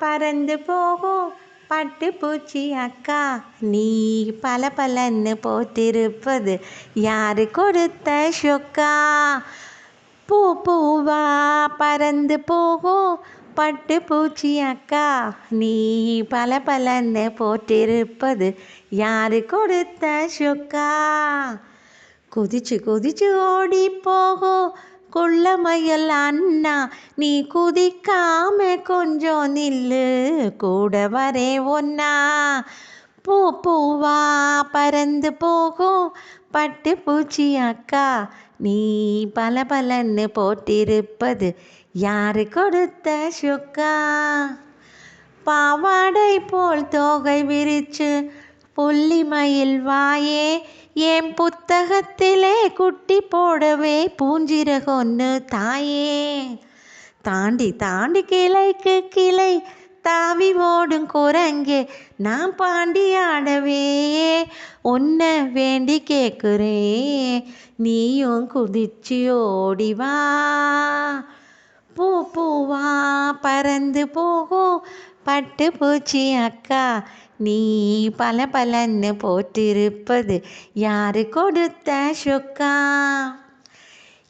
பறந்து போகும் பட்டு பூச்சி அக்கா நீ பல பலன்னு போத்திருப்பது யாரு கொடுத்த ஷொக்கா பூ பூவா பறந்து போகும் பட்டு பூச்சி அக்கா நீ பல பலன்னு போட்டிருப்பது யாரு கொடுத்த ஷொக்கா கொதிச்சு கொதிச்சு ஓடி போகும் குள்ளமயல் அண்ணா நீ குதிக்காம கொஞ்சம் நில்லு கூட வரே ஒன்னா பூ பூவா பறந்து போகும் பட்டு பூச்சி அக்கா நீ பல பலன்னு போட்டிருப்பது யாரு கொடுத்த சுக்கா? பாவாடை போல் தோகை விரிச்சு புள்ளிமயில் வாயே என் புத்தகத்திலே குட்டி போடவே பூஞ்சிரகொன்னு தாயே. தாண்டி தாண்டி கிளைக்கு கிளை தாவி ஓடும் குரங்கே நான் பாண்டி ஆடவே. உன்னை வேண்டி கேட்குறேன் நீயும் குதிச்சு ஓடிவா பூ பூவா பறந்து போகும் பட்டுப்பூச்சி அக்கா. நீ பல பலன்னு போட்டிருப்பது யாரு கொடுத்த சொக்கா?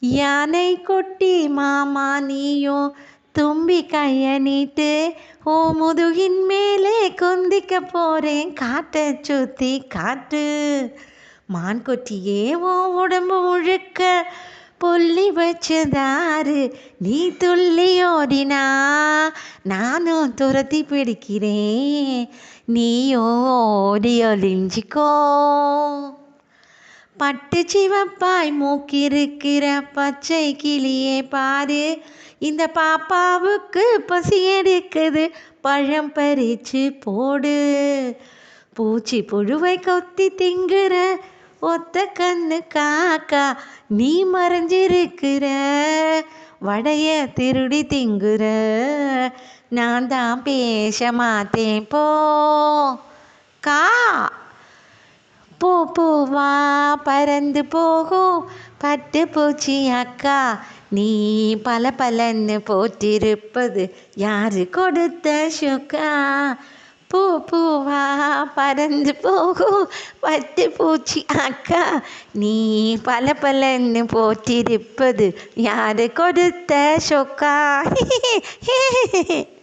யானை கொட்டி மாமா நீயோ தும்பி கைய நீட்டு ஓ முதுகின் மேலே கொந்திக்க போறேன் காட்டை சுத்தி காட்டு. மான் கொட்டியே ஓ உடம்பு முழுக்க புள்ளி வச்சதாரு நீ துள்ளி ஓடினா. நானும் துரத்தி பிடிக்கிறேன். நீயோ ஓடி ஒளிஞ்சிக்கோ பட்டு சிவப்பாய் மூக்கிருக்கிற பச்சை கிளியே பாரு. இந்த பாப்பாவுக்கு பசி எடுக்குது. பழம் பறிச்சு போடு. பூச்சி புழுவை கொத்தி திங்குற ஒத்த கண்ணு காக்கா. நீ மறைஞ்சிருக்கிற. வடைய திருடி திங்குற. நான் தான் பேச மாட்டேன் போ. கா. பூ பூவா பறந்து போகும். பட்டு பூச்சி அக்கா. நீ பல பலன்னு போட்டிருப்பது யாரு கொடுத்த சுக்கா? பூ பூவா பறந்து போகும். பட்டு பூச்சி அக்கா. நீ பல பலன்னு போட்டிருப்பது யாரு கொடுத்த சொக்கா?